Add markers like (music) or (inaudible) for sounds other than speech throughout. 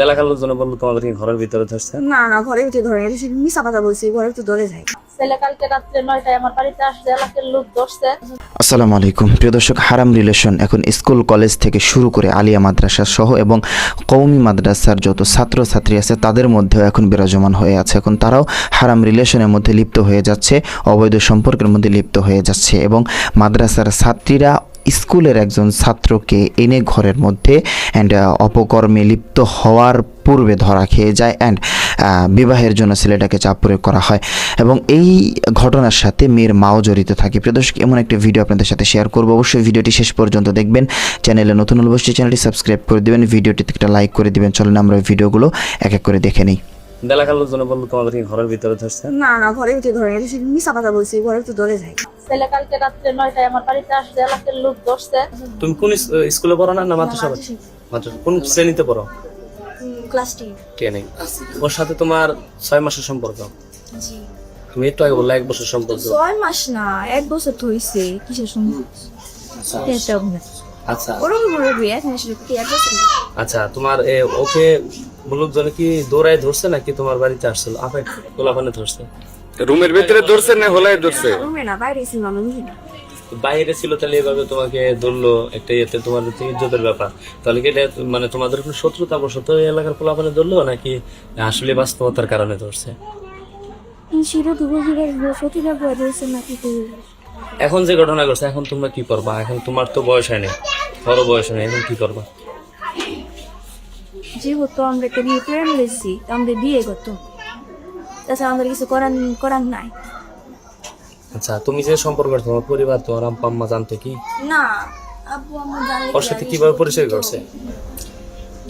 এলাকার লোকজন বলল তোমাদেরকে ঘরের ভিতরে ধরছে। না না ঘরে উঠে ধরে এটা সে মিশা কথা বলছি ঘরে তো ধরে যায়। আসসালামু আলাইকুম। প্রিয় দর্শক হারাম রিলেশন এখন স্কুল কলেজ থেকে শুরু করে আলিয়া মাদ্রাসা সহ এবং কৌমি মাদ্রাসার যত ছাত্রছাত্রী আছে তাদের মধ্যেও এখন বিরাজমান হয়ে আছে। এখন তারাও হারাম রিলেশনের মধ্যে লিপ্ত হয়ে যাচ্ছে অবৈধ সম্পর্কের মধ্যে লিপ্ত হয়ে যাচ্ছে এবং মাদ্রাসার ছাত্রীরা স্কুলের একজন ছাত্রকে এনে ঘরের মধ্যে অ্যান্ড অপকর্মে লিপ্ত হওয়ার পূর্বে ধরা খেয়ে যায় অ্যান্ড বিবাহের জন্য ছেলেটাকে চাপ প্রয়োগ করা হয়। এবং এই ঘটনার সাথে মেয়ের মাও জড়িত থাকে। প্রিয় দর্শক, এমন একটা ভিডিও আপনাদের সাথে শেয়ার করব। অবশ্যই ভিডিওটি শেষ পর্যন্ত দেখবেন। চ্যানেলে নতুন হলে অবশ্যই চ্যানেলটি সাবস্ক্রাইব করে দেবেন। ভিডিওটিতে একটা লাইক করে দিবেন। চলেন আমরা ভিডিওগুলো এক এক করে দেখে নিই। এলাকার লোকজন বলল তোমাদেরকে ঘরের ভিতরে ধরছে? না না ঘরে উঠে ধরে এটা মিশা কথা বলছি ঘরে তো ধরে যায়। ছেলে কালকে রাত্রে নয়টায় আমার বাড়িতে আসছে এলাকার লোক ধরছে। তুমি কোন স্কুলে পড়ো না না মাদ্রাসা পড়ো? মাদ্রাসা কোন শ্রেণীতে পড়ো? ক্লাস টেন টেনে ওর সাথে তোমার ছয় মাসের সম্পর্ক। জি। তুমি একটু আগে বললে এক বছর সম্পর্ক। ছয় মাস না এক বছর তো হয়েছে কিসের সঙ্গে আচ্ছা। ওরকম করে বিয়ে এখন আসলে কি এক বছর? আচ্ছা তোমার এ, ওকে লোকজনে কি দৌড়ায় ধরছে নাকি তোমার বাড়িতে আসছিল? আপে গোলাপানে ধরছে। রুমের ভিতরে ধরছে না হোলায় ধরছে? রুমে না বাইরে ছিল না। বাইরে ছিল তাহলে এভাবে তোমাকে ধরলো একটা ইয়েতে তোমাদের তো ইজ্জতের ব্যাপার। তাহলে কি এটা মানে তোমাদের কোনো শত্রুতা বশত এলাকার পোলাপানে ধরলো নাকি আসলে বাস্তবতার কারণে ধরছে? সেটা বয়ে নাকি এখন যে ঘটনা ঘটছে এখন তোমরা কি করবা? এখন তোমার তো বয়স হয়নি বড় বয়স নেই এখন কি করবা? যেহেতু আমরা একটা বিয়ে প্রেম লেছি আমরা বিয়ে করতো। তাছাড়া আমাদের কিছু করার করার নাই। আচ্ছা তুমি যে সম্পর্ক তোমার পরিবার তোমার আম্পা আম্মা জানতো কি? না আব্বু আমার জানলে ওর সাথে কীভাবে পরিচয় করছে?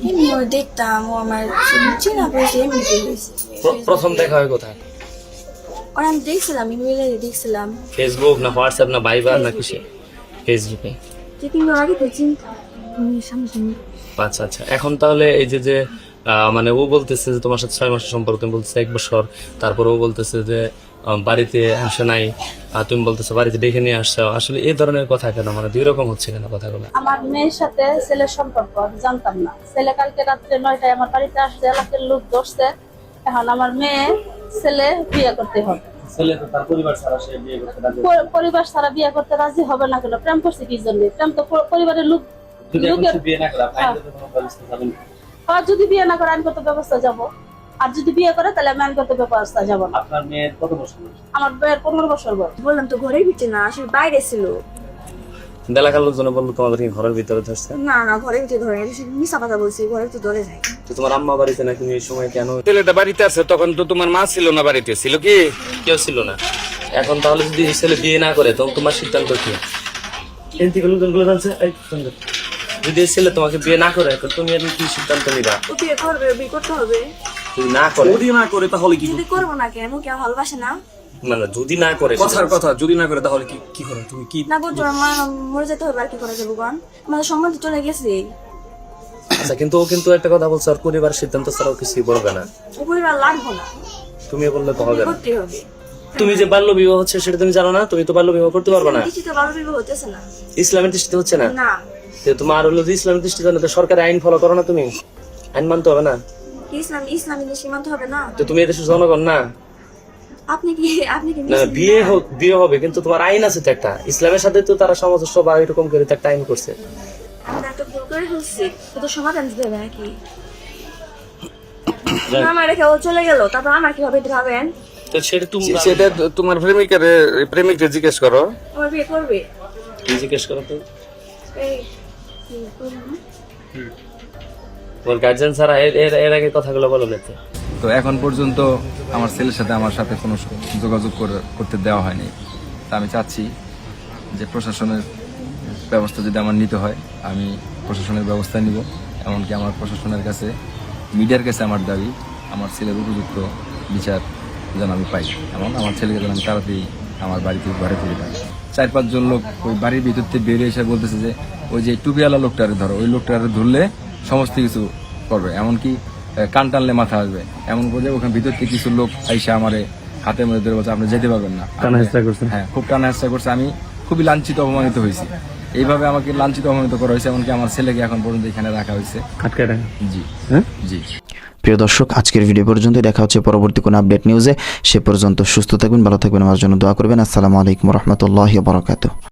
এমনি দেখতাম ও আমার চিনা পড়েছে এমনি প্রথম দেখা হয় কোথায়? ওর আমি দেখছিলাম ইমেলে দেখছিলাম। ফেসবুক না হোয়াটসঅ্যাপ না ভাইবার না কিসে ফেসবুকে যে দিন আগে তো চিন্তা সামনে আচ্ছা আচ্ছা। এখন তাহলে এই যে যে মানে ও বলতেছে যে তোমার সাথে ছয় মাসের সম্পর্ক তুমি বলতেছে এক বছর। তারপর ও বলতেছে যে বাড়িতে আসে নাই। আর তুমি বলতেছো বাড়িতে ডেকে নিয়ে আসছো। আসলে এই ধরনের কথা কেন? মানে দুই রকম হচ্ছে কেন কথাগুলো? আমার মেয়ের সাথে ছেলের সম্পর্ক আমি জানতাম না। ছেলে কালকে রাত্রে নয়টায় আমার বাড়িতে আসছে এলাকার লোক ধরছে এখন আমার মেয়ে ছেলে বিয়ে করতে হবে। ছেলে তো তার পরিবার ছাড়া সে বিয়ে করতে রাজি পরিবার ছাড়া বিয়ে করতে রাজি হবে না কেন? প্রেম করছে কি জন্য? প্রেম তো পরিবারের লোক যদি এখন লোকের সে বিয়ে না করে আইনগত ব্যবস্থা আর যদি বিয়ে না করে আইনগত ব্যবস্থা যাব? আর যদি বিয়ে করে তাহলে আমি আইনগত ব্যবস্থা যাব না। আপনার মেয়ের কত বছর আমার বইয়ের পনেরো বছর বয়স। বললাম তো ঘরের ভিতরে না আসলে বাইরে ছিল। এলাকার লোকজন বলল তোমাদেরকে ঘরের ভিতরে ধরছে না না ঘরের ভিতরে ধরে মিশা কথা বলছি ঘরে তো ধরে যায়। তো তোমার আম্মা বাড়িতে নাকি এই সময় কেন? ছেলেটা বাড়িতে আছে তখন তো তোমার মা ছিল না বাড়িতে ছিল কি? কেউ ছিল না। এখন তাহলে যদি ছেলে বিয়ে না করে তখন তোমার সিদ্ধান্ত কি? লোকজনগুলো জানছে এই। যদি ছেলে তোমাকে বিয়ে না করে তো তুমি এর কি সিদ্ধান্ত নিবা? ও বিয়ে করবে বিয়ে করতে হবে। যদি না করে যদি না করে তাহলে কি যদি করব? না কেন? কেউ ভালোবাসে না? মানে যদি না করে কথার কথা যদি না করে তাহলে কি কি করে তুমি কি না করছ আমার মরে যেতে হবে আর কি করা যাব গান আমাদের সম্মান তো চলে গেছে। আচ্ছা কিন্তু ও কিন্তু একটা কথা বলছে আর পরিবার সিদ্ধান্ত ছাড়াও কিছুই বলবে না। ও পরিবার লাগবো না। তুমি বললে তো হবে না। করতে হবে। তুমি যে বাল্য বিবাহ হচ্ছে সেটা তুমি জানো না? তুমি তো বাল্য বিবাহ করতে পারবে না। কিছু তো বারো বিবাহ হতেছে না। ইসলামের দৃষ্টিতে হচ্ছে না? না। তোমার হলো যে ইসলামের দৃষ্টিতে না তো সরকারি আইন ফলো করো না তুমি? আইন মানতে হবে না? ইসলাম ইসলামী দেশে মানতে হবে না? তো তুমি এদেশের জনগণ না? আপনি কি আপনি কি না বিয়ে হোক বিয়ে হবে কিন্তু তোমার আইন আছে তো একটা। ইসলামের সাথে তো তারা সামঞ্জস্য বা এরকম করে একটা আইন করছে। আমরা একটা ভুল করে ফেলছি। তো সমাধান দিতে নাকি (coughs) আমার রেখে ও চলে গেল তারপর আমার কীভাবে ভাবেন? তো সেটা তুমি সেটা তোমার প্রেমিকারে প্রেমিককে জিজ্ঞেস করো। আমার বিয়ে করবে। জিজ্ঞেস করো তো? এই? তোমার গার্জেন ছাড়া এর এর- আগে কথাগুলো বলো নিতে তো এখন পর্যন্ত আমার ছেলের সাথে আমার সাথে কোনো যোগাযোগ করে- করতে দেওয়া হয়নি। তা আমি চাচ্ছি যে প্রশাসনের ব্যবস্থা যদি আমার নিতে হয়, আমি প্রশাসনের ব্যবস্থা নিব। এমনকি আমার প্রশাসনের কাছে, মিডিয়ার কাছে আমার দাবি, আমার ছেলের উপযুক্ত বিচার যেন আমি পাই। এমন আমার ছেলেকে যেন আমি তাড়াতাড়ি আমার বাড়িতে ঘরে ফিরে পাই। চার পাঁচজন লোক ওই বাড়ির ভিতর থেকে বেরিয়ে এসে বলতেছে যে ওই যে টুপিওয়ালা লোকটারে ধরো ওই লোকটারে ধরলে সমস্ত কিছু করবে। এমনকি কান টানলে মাথা আসবে। এমন করে ওখানে ভিতর থেকে কিছু লোক আইসে আমারে হাতের মধ্যে ধরে বলছে আপনি যেতে পারবেন না। টানা হেঁচড়া করছে? হ্যাঁ খুব টানা হেঁচড়া করছে। আমি খুবই লাঞ্ছিত অপমানিত হয়েছি। এইভাবে আমাকে লাঞ্ছিত অপমানিত করা হয়েছে এমনকি আমার ছেলেকে এখন পর্যন্ত এখানে রাখা হয়েছে। আটকে রাখা জি। হ্যাঁ? জি। প্রিয় দর্শক আজকের ভিডিও পর্যন্ত দেখা হচ্ছে পরবর্তী কোনো আপডেট নিউজে সে পর্যন্ত সুস্থ থাকবেন ভালো থাকবেন। আমার জন্য দোয়া করবেন। আসসালামু আলাইকুম রহমতুল্লাহ বরকাত